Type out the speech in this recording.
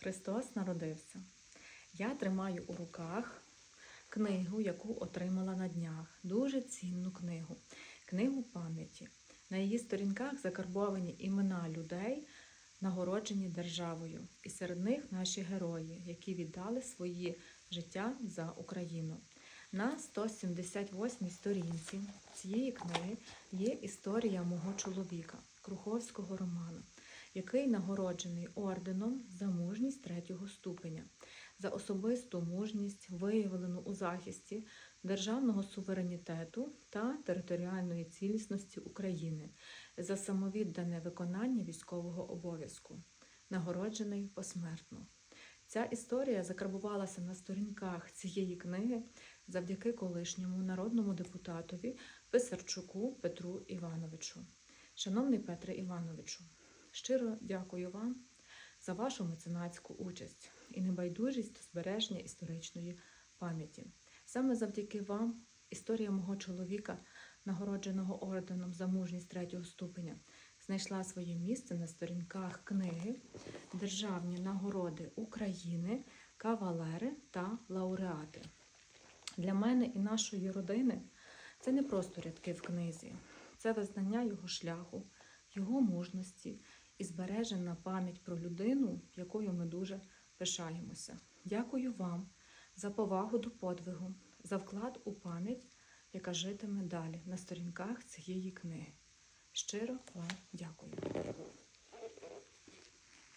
Христос народився. Я тримаю у руках книгу, яку отримала на днях. Дуже цінну книгу. Книгу пам'яті. На її сторінках закарбовані імена людей, нагороджені державою. І серед них наші герої, які віддали свої життя за Україну. На 178 сторінці цієї книги є історія мого чоловіка, Круховського Романа, який нагороджений орденом за мужність третього ступеня, за особисту мужність, виявлену у захисті державного суверенітету та територіальної цілісності України, за самовіддане виконання військового обов'язку, нагороджений посмертно. Ця історія закарбувалася на сторінках цієї книги завдяки колишньому народному депутатові Писарчуку Петру Івановичу. Шановний Петре Івановичу, щиро дякую вам за вашу меценатську участь і небайдужість до збереження історичної пам'яті. Саме завдяки вам історія мого чоловіка, нагородженого орденом за мужність третього ступеня, знайшла своє місце на сторінках книги Державні нагороди України, кавалери та лауреати. Для мене і нашої родини це не просто рядки в книзі, це визнання його шляху, його мужності і збережена пам'ять про людину, якою ми дуже пишаємося. Дякую вам за повагу до подвигу, за вклад у пам'ять, яка житиме далі на сторінках цієї книги. Щиро вам дякую.